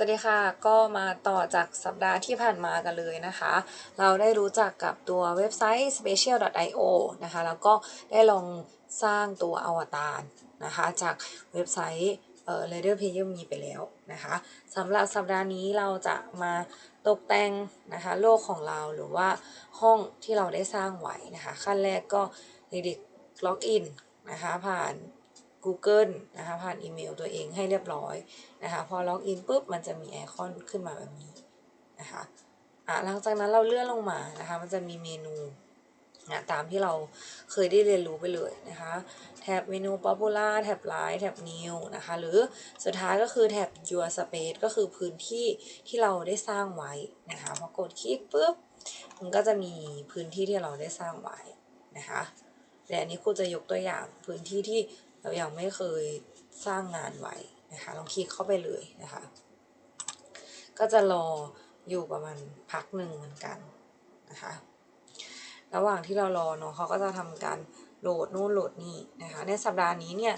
สวัสดีค่ะ ก็มาต่อจากสัปดาห์ที่ผ่านมากันเลยนะคะ เราได้รู้จักกับตัวเว็บไซต์ special.io นะคะ แล้วก็ได้ลองสร้างตัวอวตารนะคะ จากเว็บไซต์เอ่อ Leader Player มีไปแล้วนะคะสำหรับสัปดาห์นี้เราจะมาตกแต่งนะคะโลกของเราหรือว่าห้องที่เราได้สร้างไว้นะคะ ขั้นแรกก็เด็กๆล็อกอินนะคะผ่าน Google นะคะผ่านอีเมลตัวเองให้เรียบร้อยนะคะพอล็อกอินปุ๊บมันจะมีไอคอนขึ้นมาแบบนี้นะคะอะหลังจากนั้นเราเลื่อนลงมานะคะมันจะมีเมนูนะตามที่เราเคยได้เรียนรู้ไปเลยนะคะแท็บเมนู popular แท็บ Live แท็บ new นะคะหรือสุดท้ายก็คือแท็บ your space ก็คือพื้นที่ที่เราได้สร้างไว้นะคะพอกดคลิกปุ๊บมันก็จะมีพื้นที่ที่เราได้สร้างไว้นะคะแต่อันนี้ครูจะยกตัวอย่างพื้นที่ที่ เรายังไม่เคยสร้างงานไว้นะคะลองคลิกเข้าไปเลยนะคะ ก็จะรออยู่ประมาณพักหนึ่งเหมือนกันนะคะระหว่างที่เรารอเนาะเขาก็จะทำการโหลดนู่นโหลดนี่นะคะในสัปดาห์นี้เนี่ย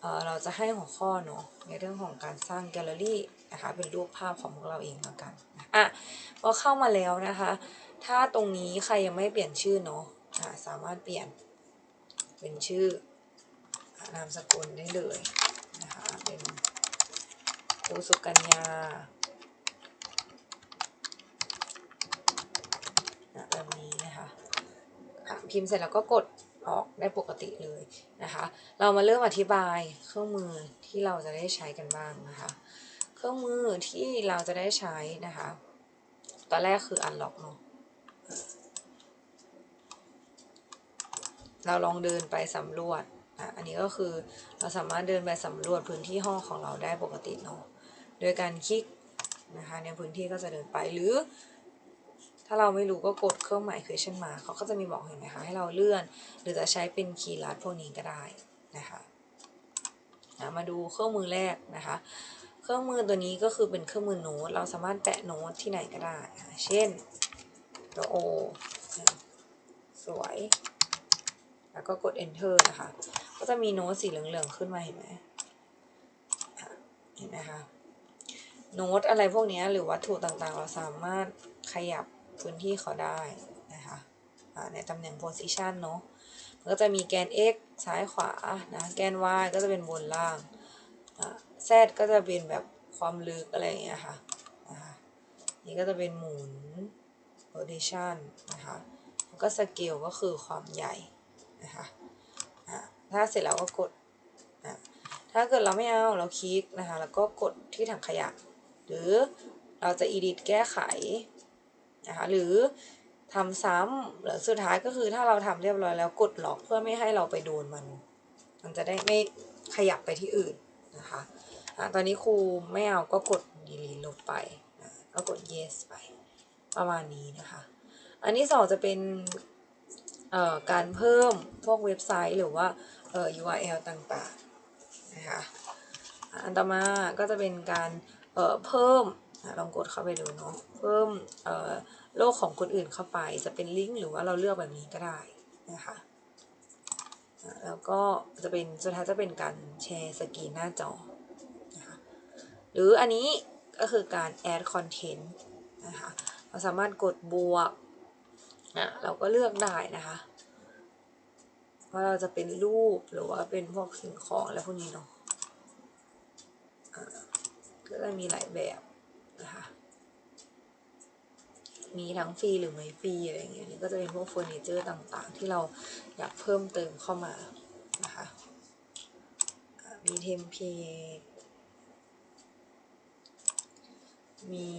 เเราจะให้หัวข้อเนาะในเรื่องของการสร้างแกลเลอรี่นะคะเป็นรูปภาพของพวกเราเองแล้วกันอะพอเข้ามาแล้วนะคะ ถ้าตรงนี้ใครยังไม่เปลี่ยนชื่อเนาะะสามารถเปลี่ยนเป็นชื่อ นามสกุลได้เลยนะคะเป็นครูสุกัญญาแบบนี้นะคะพิมพ์เสร็จแล้วก็กดออกได้ปกติเลยนะคะ เรามาเริ่มอธิบายเครื่องมือที่เราจะได้ใช้กันบ้างนะคะ เครื่องมือที่เราจะได้ใช้นะคะ ตอนแรกคืออันล็อกเนาะเราลองเดินไปสำรวจ อันนี้ก็คือเราสามารถเดินไปสำรวจพื้นที่ห้องของเราได้ปกติเนาะโดยการคลิกนะคะในพื้นที่ก็จะเดินไปหรือ ถ้าเราไม่รู้ก็กดเครื่องหมาย question mark เขาก็จะมีบอกเห็นไหมคะให้เราเลื่อน หรือจะใช้เป็นคีย์ลัดพวกนี้ก็ได้นะคะมาดูเครื่องมือแรกนะคะ เครื่องมือตัวนี้ก็คือเป็นเครื่องมือโน้ต เราสามารถแปะโน้ตที่ไหนก็ได้ เช่นตัว O สวย แล้วก็กด enter นะคะ ก็จะมีโน้ตสีเหลืองๆขึ้นมาเห็นไหมเห็นไหมคะ โน้ตอะไรพวกนี้หรือวัตถุต่างๆ เราสามารถขยับพื้นที่เขาได้นะคะในตำแหน่ง position เนาะมันก็จะมีแกน x ซ้ายขวานะแกน y ก็จะเป็นบนล่าง z ก็จะเป็นแบบความลึกอะไรอย่างเงี้ยค่ะนี่ก็จะเป็นหมุน position นะคะแล้วก็ scale ก็คือความใหญ่นะคะ ถ้าเสร็จแล้วก็กดนะถ้าเกิดเราไม่เอาเราคลิกนะคะ แล้วก็กดที่ถังขยะ หรือเราจะ edit แก้ไขนะคะหรือทำซ้ำหรือสุดท้ายก็คือถ้าเราทำเรียบร้อยแล้วกดล็อกเพื่อไม่ให้เราไปโดนมัน มันจะได้ไม่ขยับไปที่อื่นนะคะะตอนนี้ครูไม่เอาก็กด delete ลบไปนะก็กด yes ไป ประมาณนี้นะคะ อันที่สองจะเป็นการเพิ่มพวกเว็บไซต์หรือว่า เออ URL ต่างๆนะคะอันต่อมาก็จะเป็นการเพิ่มลองกดเข้าไปดูเนาะเพิ่มโลกของคนอื่นเข้าไป จะเป็นลิงก์หรือว่าเราเลือกแบบนี้ก็ได้นะคะแล้วก็จะเป็นสุดท้ายจะเป็นการแชร์สกรีนหน้าจอนะคะหรืออันนี้ก็คือการ add content นะคะเราสามารถกดบวกนะเราก็เลือกได้นะคะ ว่าเราจะเป็นรูปหรือว่าเป็นพวกสิ่งของอะไรพวกนี้เนาะก็จะมีหลายแบบนะคะมีทั้งฟรีหรือไม่ฟรีอะไรเงี้ยนี่ก็จะเป็นพวกเฟอร์นิเจอร์ต่างๆ ที่เราอยากเพิ่มเติมเข้ามานะคะมีเทมเพลตมี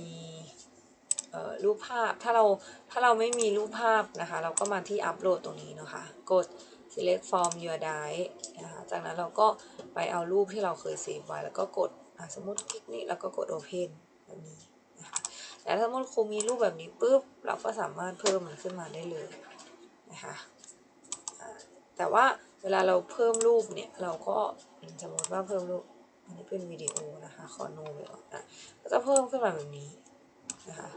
รูปภาพถ้าเราถ้าเราไม่มีรูปภาพนะคะ เราก็มาที่อัปโหลดตรงนี้นะคะกด select form your drive นะคะจากนั้นเราก็ไปเอารูปที่เราเคยเซฟไว้ แล้วก็กดสมมติคลิกนี้แล้วก็กด open แบบนี้นะคะแต่ถ้าสมมติครูมีรูปแบบนี้ปุ๊บเราก็สามารถเพิ่มมันขึ้นมาได้เลยนะคะแต่ว่าเวลาเราเพิ่มรูปเนี่ยเราก็สมมติว่าเพิ่มรูปอันนี้เป็นวิดีโอนะคะขอโน้ไปก่อนนะก็จะเพิ่มขึ้นมาแบบนี้นะคะ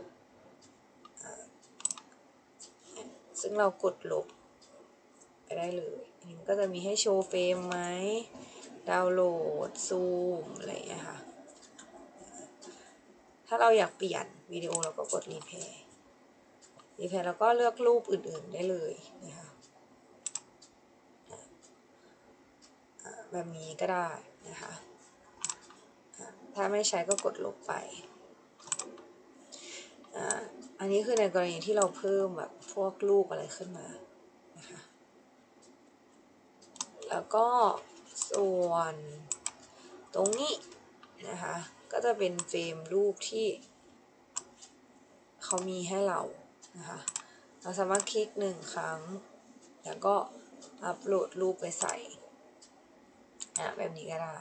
ซึ่งเรากดลบ ไปได้เลยอันนี้ก็จะมีให้โชว์เฟรมไหมดาวน์โหลดซูมอะไรอย่างเงี้ยค่ะ ถ้าเราอยากเปลี่ยนวิดีโอเราก็กดรีเพย์รีเพย์แล้วก็เลือกรูปอื่นๆได้เลยนะคะแบบนี้ก็ได้นะคะ ถ้าไม่ใช้ก็กดลบไปอะอันนี้คือในกรณีที่เราเพิ่มแบบพวกรูปอะไรขึ้นมานะคะ แล้วก็ส่วนตรงนี้นะคะ ก็จะเป็นเฟรมรูปที่เขามีให้เรานะคะ เราสามารถคลิกหนึ่งครั้ง แล้วก็อัปโหลดรูปไปใส่นะแบบนี้ก็ได้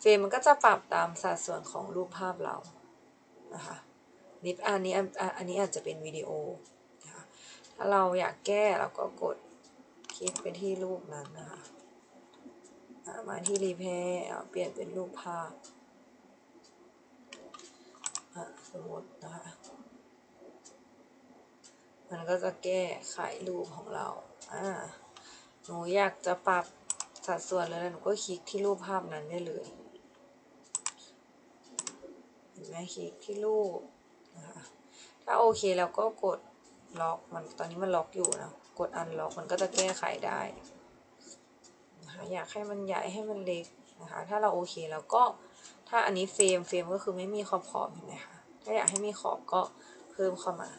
เฟรมมันก็จะปรับตามสัดส่วนของรูปภาพเรานะคะนิปอันนี้อันนี้อาจจะเป็นวิดีโอนะคะถ้าเราอยากแก้เราก็กดคลิกไปที่รูปนั้นนะคะ มาที่รีเพย์เปลี่ยนเป็นรูปภาพอะสมมตินะคะมันก็จะแก้ไขรูปของเราอ่าหนูอยากจะปรับสัดส่วนเลยหนูก็คลิกที่รูปภาพนั้นได้เลยเห็นไหมคลิกที่รูปนะคะถ้าโอเคแล้วก็กดล็อกมันตอนนี้มันล็อกอยู่นะกดอันล็อกมันก็จะแก้ไขได้ นะคะอยากให้มันใหญ่ให้มันเล็กนะคะถ้าเราโอเคแล้วก็ถ้าอันนี้เฟรมเฟรมก็คือไม่มีขอบขอบเห็นไหมคะถ้าอยากให้มีขอบก็เพิ่มเข้ามา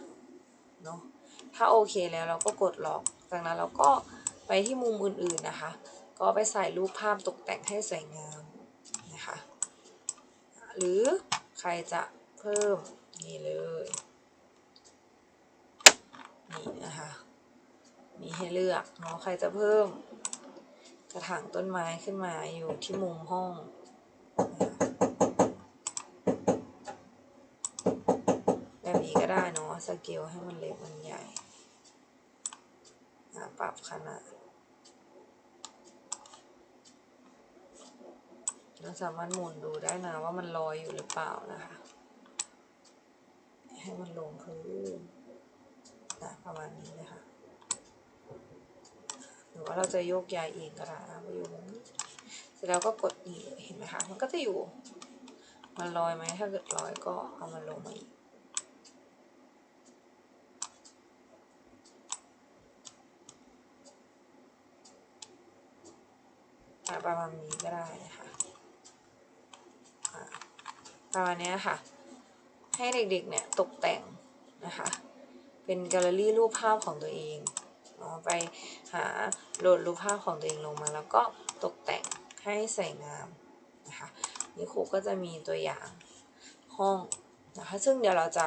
เนาะถ้าโอเคแล้วเราก็กดล็อก จากนั้นเราก็ไปที่มุมอื่นๆนะคะ ก็ไปใส่รูปภาพตกแต่งให้สวยงามนะคะ หรือใครจะเพิ่มนี่เลยนี่นะคะมีให้เลือกเนาะใครจะเพิ่ม ระถางต้นไม้ขึ้นมาอยู่ที่มุมห้อง แบบนี้ก็ได้เนาะสเกลให้มันเล็กมันใหญ่ปรับขนาดเราสามารถหมุนดูได้นะว่ามันลอยอยู่หรือเปล่านะคะ ให้มันลงพื้นประมาณนี้นะคะ รือว่าเราจะโยกย้ายเองก็ได้นะไปอยู่ตรงนี้เสร็จแล้วก็กดนี่เลยเห็นไหมคะมันก็จะอยู่ มันลอยไหมถ้าเกิดลอยก็เอามันลงมาอีกประมาณนี้ก็ได้นะคะประมาณนี้ค่ะ ให้เด็กๆเนี่ยตกแต่งนะคะ เป็นแกลเลอรี่รูปภาพของตัวเอง ไปหาโหลดรูปภาพของตัวเองลงมาแล้วก็ตกแต่งให้ใส่งามนะคะนี่ครูก็จะมีตัวอย่างห้องนะคะ ซึ่งเดี๋ยวเราจะ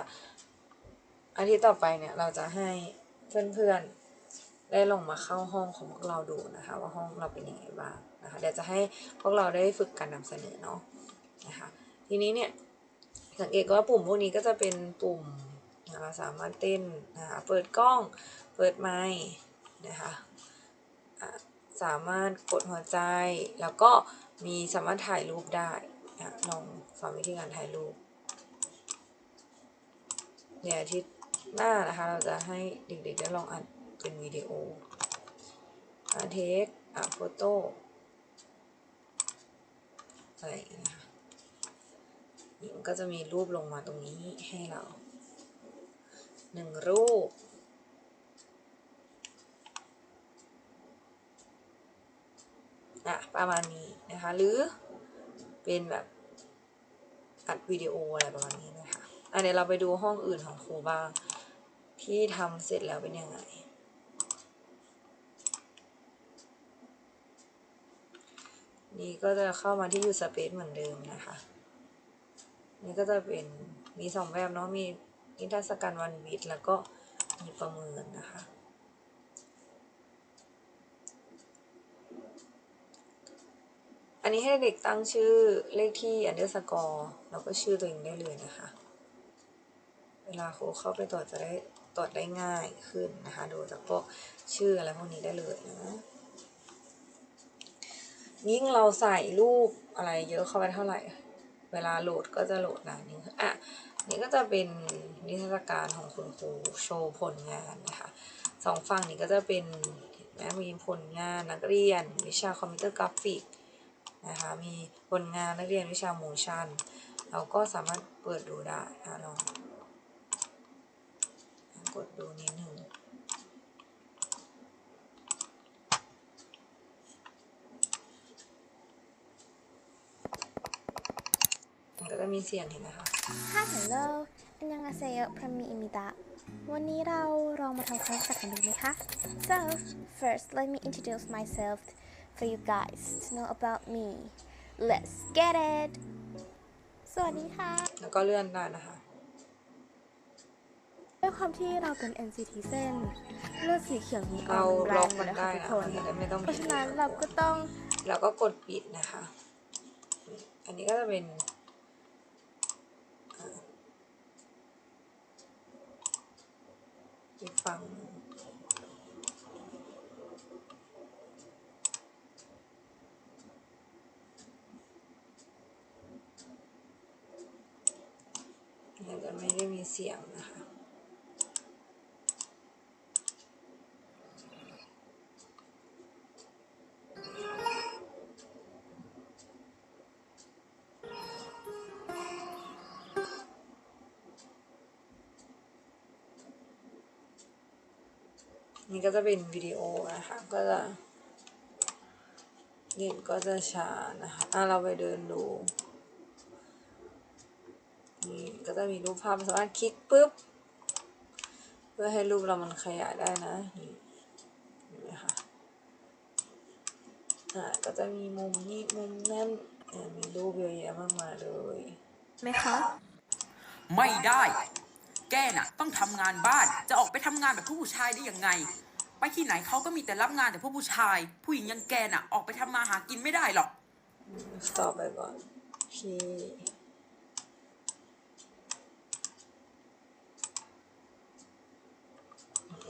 อาทิตย์ต่อไปเนี่ยเราจะให้เพื่อนๆได้ลงมาเข้าห้องของพวกเราดูนะคะ ว่าห้องเราเป็นยังไงบ้างนะคะเดี๋ยวจะให้พวกเราได้ฝึกการนำเสนอเนาะนะคะทีนี้เนี่ยสังเกตว่าปุ่มพวกนี้ก็จะเป็นปุ่มเราสามารถเต้นนะคะเปิดกล้อง เปิดไมค์นะคะสามารถกดหัวใจ แล้วก็มีสามารถถ่ายรูปได้ลองสอนวิธีการถ่ายรูปเดี๋ยวอาทิตย์หน้านะคะ เราจะให้เด็กๆได้ลองอัดเป็นวิดีโอเทคอะโฟโต้อะไรนะคะมันก็จะมีรูปลงมาตรงนี้ให้เราหนึ่งรูป อะประมาณนี้นะคะ หรือเป็นแบบอัดวิดีโออะไรประมาณนี้นะคะอะเดี๋ยวเราไปดูห้องอื่นของครูบ้าง ที่ทำเสร็จแล้วเป็นยังไงนี่ก็จะเข้ามาที่ยูสเปซเหมือนเดิมนะคะ นี่ก็จะเป็นมีสองแบบเนาะ มีนิทรรศการวันวิทย์แล้วก็มีประเมินนะคะ อันนี้ให้เด็กตั้งชื่อเลขที่อันเดอร์สกอร์แล้วก็ชื่อตัวเองได้เลยนะคะ เวลาครูเข้าไปตรวจจะได้ตรวจได้ง่ายขึ้นนะคะ ดูจากพวกชื่ออะไรพวกนี้ได้เลยนะยิ่งเราใส่รูปอะไรเยอะเข้าไปเท่าไหร่ เวลาโหลดก็จะโหลดนานนึงอะ นี่ก็จะเป็นนิทรรศการของคุณครูโชว์ผลงานนะคะสองฝั่งนี้ก็จะเป็นนะมีผลงานนักเรียน วิชาคอมพิวเตอร์กราฟิก นะคะ มีผลงานนักเรียนวิชาโมชั่น เราก็สามารถเปิดดูได้อะลองกดดูนิดหนึ่งก็จะมีเสียงเห็นไหมคะ Hi hello อันยังอาเซโยพรมีอิมิตะ วันนี้เราลองมาทำความรู้จักกันดูไหมคะ So first let me introduce myself for you guys to know about me Let's get it สวัสดีค่ะ แล้วก็เลื่อนได้นะคะ ด้วยความที่เราเป็น NCT เส้นเลือดสีเขียวนี้อเราอกแรล็องกอยู่มันนะคะได้ทุกนะคนมันจะได้ไม่ต้องเพราะฉะนั้นเราก็ต้องแล้วก็กดปิดนะคะ อันนี้ก็จะเป็นอ่าอีกฝั่งหนึ่งมันจะไมีเสียงนะคะ นี่ก็จะเป็นวิดีโอนะคะ ก็จะเน็ตก็จะช้านะคะอะเราไปเดินดู นี่ก็จะมีรูปภาพสามารถคลิกปุ๊บ เพื่อให้รูปเรามันขยายได้นะนี่เห็นไหมคะอ่าก็จะมีมุมนี้มุมนั่นอ่ามีรูปเยอะแยะมากมายเลยไหมคะไม่ได้ แกน่ะ ต้องทำงานบ้าน จะออกไปทำงานแบบผู้ชายได้ยังไง ไปที่ไหนเขาก็มีแต่รับงานแต่พวกผู้ชาย ผู้หญิงอยังแกน่ะ ออกไปทำมาหากินไม่ได้หรอกต่อไปก่อนโอเค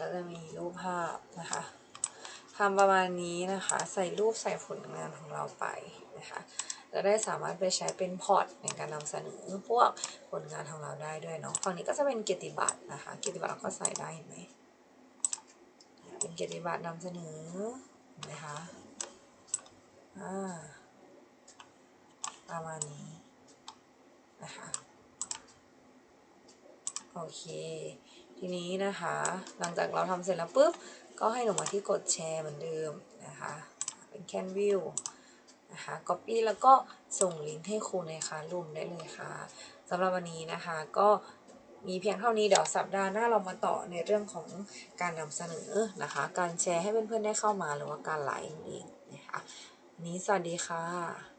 ก็จะมีรูปภาพนะคะทำประมาณนี้นะคะใส่รูปใส่ผลงานของเราไปนะคะจะได้สามารถไปใช้เป็นพอร์ตในการนำเสนอพวกผลงานของเราได้ด้วยเนาะฝั่งนี้ก็จะเป็นเกียรติบัตรนะคะเกียรติบัตรเราก็ใส่ได้เห็นไหมเป็นเกียรติบัตรนำเสนอเห็นไหมคะอ่าประมาณนี้นะคะ โอเค ทีนี้นะคะ หลังจากเราทำเสร็จแล้วปุ๊บ ก็ให้หนูมาที่กดแชร์เหมือนเดิมนะคะ เป็นแคนวิวนะคะ Copy แล้วก็ส่งลิงก์ให้ครูในคลาสรูมได้เลยค่ะสำหรับวันนี้นะคะก็มีเพียงเท่านี้เดี๋ยวสัปดาห์หน้าเรามาต่อในเรื่องของการนำเสนอนะคะ การแชร์ให้เพื่อนๆได้เข้ามาหรือว่าการไลฟ์เองนะคะนนี้สวัสดีค่ะ